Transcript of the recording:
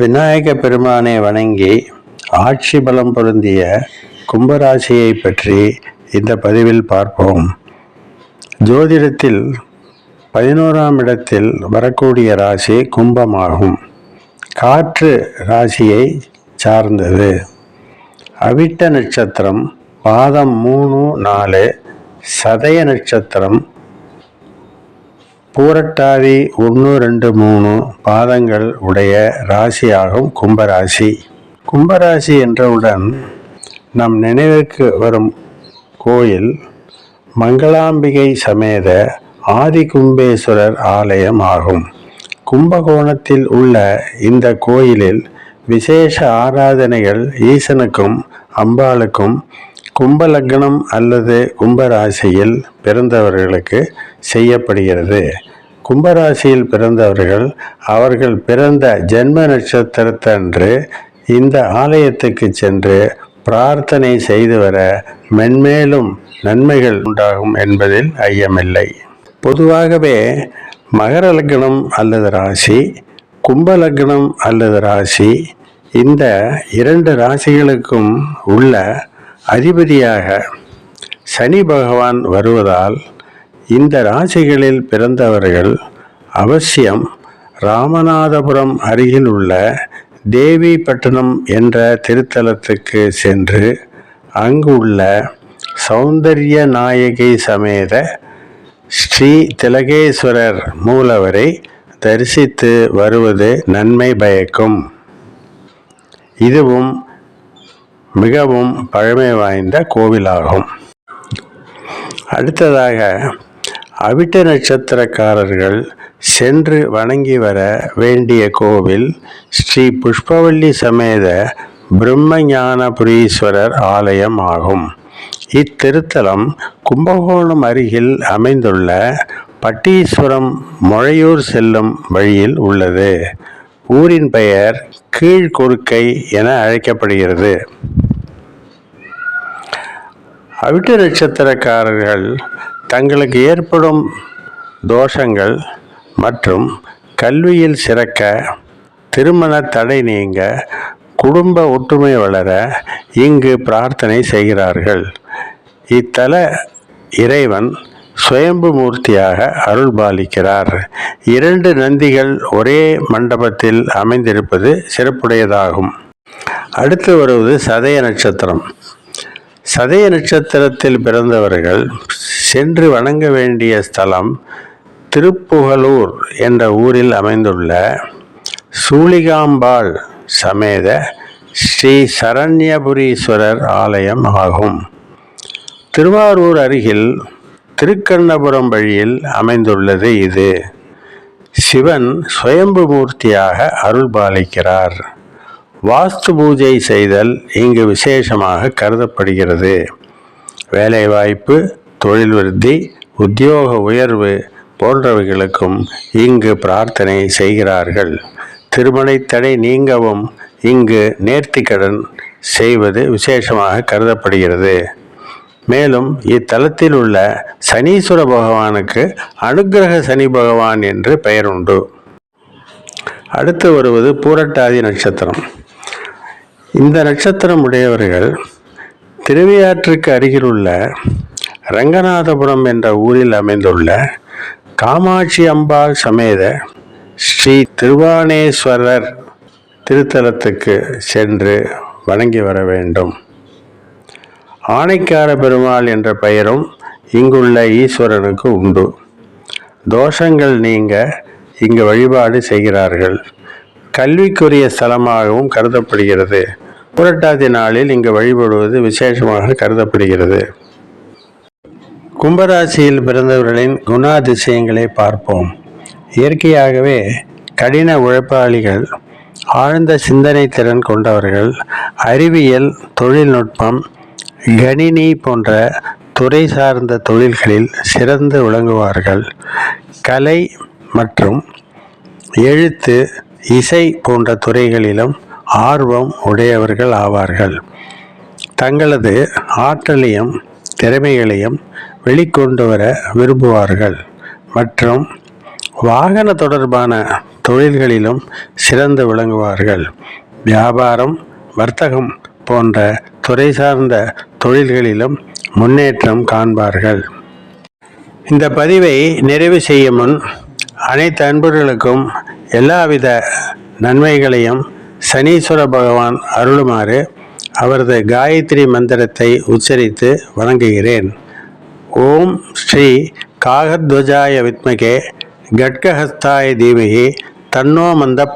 விநாயக பெருமானை வணங்கி ஆட்சி பலம் பொருந்திய கும்பராசியை பற்றி இந்த பதிவில் பார்ப்போம். ஜோதிடத்தில் பதினோராம் இடத்தில் வரக்கூடிய ராசி கும்பமாகும். காற்று ராசியை சார்ந்தது. அவிட்ட நட்சத்திரம் பாதம் மூணு நாலு சதய நட்சத்திரம் பூரட்டாதி ஒன்று ரெண்டு மூணு பாதங்கள் உடைய ராசியாகும் கும்பராசி. கும்பராசி என்றவுடன் நம் நினைவுக்கு வரும் கோயில் மங்களாம்பிகை சமேத ஆதி கும்பேஸ்வரர் ஆலயம் ஆகும். கும்பகோணத்தில் உள்ள இந்த கோயிலில் விசேஷ ஆராதனைகள் ஈசனுக்கும் அம்பாளுக்கும் கும்பலக்னம் அல்லது கும்பராசியில் பிறந்தவர்களுக்கு செய்யப்படுகிறது. கும்பராசியில் பிறந்தவர்கள் அவர்கள் பிறந்த ஜென்ம நட்சத்திரத்தன்று இந்த ஆலயத்துக்கு சென்று பிரார்த்தனை செய்து வர மென்மேலும் நன்மைகள் உண்டாகும் என்பதில் ஐயமில்லை. பொதுவாகவே மகர லக்னம் அல்லது ராசி கும்ப லக்னம் அல்லது ராசி இந்த இரண்டு ராசிகளுக்கும் உள்ள அதிபதியாக சனி பகவான் வருவதால் இந்த ராசிகளில் பிறந்தவர்கள் அவசியம் ராமநாதபுரம் அருகில் உள்ள தேவிப்பட்டினம் என்ற திருத்தலத்துக்கு சென்று அங்கு உள்ள சௌந்தர்ய நாயகி சமேத ஸ்ரீ திலகேஸ்வரர் மூலவரை தரிசித்து வருவது நன்மை பயக்கும். இதுவும் மிகவும் பழமை வாய்ந்த கோவிலாகும். அடுத்ததாக அவிட்ட நட்சத்திரக்காரர்கள் சென்று வணங்கி வர வேண்டிய கோவில் ஸ்ரீ புஷ்பவல்லி சமேத பிரம்மஞானபுரீஸ்வரர் ஆலயம் ஆகும். இத்திருத்தலம் கும்பகோணம் அருகில் அமைந்துள்ள பட்டீஸ்வரம் மொழையூர் செல்லும் வழியில் உள்ளது. ஊரின் பெயர் கீழ்கொருக்கை என அழைக்கப்படுகிறது. அவிட்ட நட்சத்திரக்காரர்கள் தங்களுக்கு ஏற்படும் தோஷங்கள் மற்றும் கல்வியில் சிறக்க திருமண தடை நீங்க குடும்ப ஒற்றுமை வளர இங்கு பிரார்த்தனை செய்கிறார்கள். இத்தல இறைவன் சுயம்பு மூர்த்தியாக அருள்பாலிக்கிறார். இரண்டு நந்திகள் ஒரே மண்டபத்தில் அமைந்திருப்பது சிறப்புடையதாகும். அடுத்து வருவது சதய நட்சத்திரம். சதய நட்சத்திரத்தில் பிறந்தவர்கள் சென்று வணங்க வேண்டிய ஸ்தலம் திருப்புகலூர் என்ற ஊரில் அமைந்துள்ள சூளிகாம்பாள் சமேத ஸ்ரீ சரண்யபுரீஸ்வரர் ஆலயம் ஆகும். திருவாரூர் அருகில் திருக்கண்ணபுரம் வழியில் அமைந்துள்ளது இது. சிவன் சுயம்பு மூர்த்தியாக அருள்பாலிக்கிறார் வாஸ்து பூஜை செய்தல் இங்கு விசேஷமாக கருதப்படுகிறது. வேலைவாய்ப்பு தொழில் விருத்தி உத்தியோக உயர்வு போன்றவைகளுக்கும் இங்கு பிரார்த்தனை செய்கிறார்கள். திருமணத் தடை நீங்கவும் இங்கு நேர்த்திக்கடன் செய்வது விசேஷமாக கருதப்படுகிறது. மேலும் இத்தலத்தில் உள்ள சனீஸ்வர பகவானுக்கு அனுக்கிரக சனி பகவான் என்று பெயர் உண்டு அடுத்து வருவது பூரட்டாதி நட்சத்திரம். இந்த நட்சத்திரம் உடையவர்கள் திருவையாற்றுக்கு அருகிலுள்ள ரங்கநாதபுரம் என்ற ஊரில் அமைந்துள்ள காமாட்சி அம்பாள் சமேத ஸ்ரீ திருவானேஸ்வரர் திருத்தலத்துக்கு சென்று வணங்கி வர வேண்டும். ஆணைக்கார பெருமாள் என்ற பெயரும் இங்குள்ள ஈஸ்வரனுக்கு உண்டு. தோஷங்கள் நீங்க இங்கு வழிபாடு செய்கிறார்கள். கல்விக்குரிய ஸ்தலமாகவும் கருதப்படுகிறது. புரட்டாதி நாளில் இங்கு வழிபடுவது விசேஷமாக கருதப்படுகிறது. கும்பராசியில் பிறந்தவர்களின் குணாதிசயங்களை பார்ப்போம். இயற்கையாகவே கடின உழைப்பாளிகள் ஆழ்ந்த சிந்தனை திறன் கொண்டவர்கள் அறிவியல் தொழில்நுட்பம் கணினி போன்ற துறை சார்ந்த தொழில்களில் சிறந்து விளங்குவார்கள். கலை மற்றும் எழுத்து இசை போன்ற துறைகளிலும் ஆர்வம் உடையவர்கள் ஆவார்கள். தங்களது ஆற்றலையும் திறமைகளையும் வெளிக்கொண்டு வர விரும்புவார்கள். மற்றும் வாகன தொடர்பான தொழில்களிலும் சிறந்து விளங்குவார்கள். வியாபாரம் வர்த்தகம் போன்ற துறை சார்ந்த தொழில்களிலும் முன்னேற்றம் காண்பார்கள். இந்த பதிவை நிறைவு செய்யும் முன் அனைத்து அன்பர்களுக்கும் எல்லாவித நன்மைகளையும் சனீஸ்வர பகவான் அருளுமாறு அவரது காயத்ரி மந்திரத்தை உச்சரித்து வணங்குகிறேன். ஓம் ஸ்ரீ காகத்வஜாய வித்மகே கட்கஹஸ்தாய தீமகி தன்னோ மந்த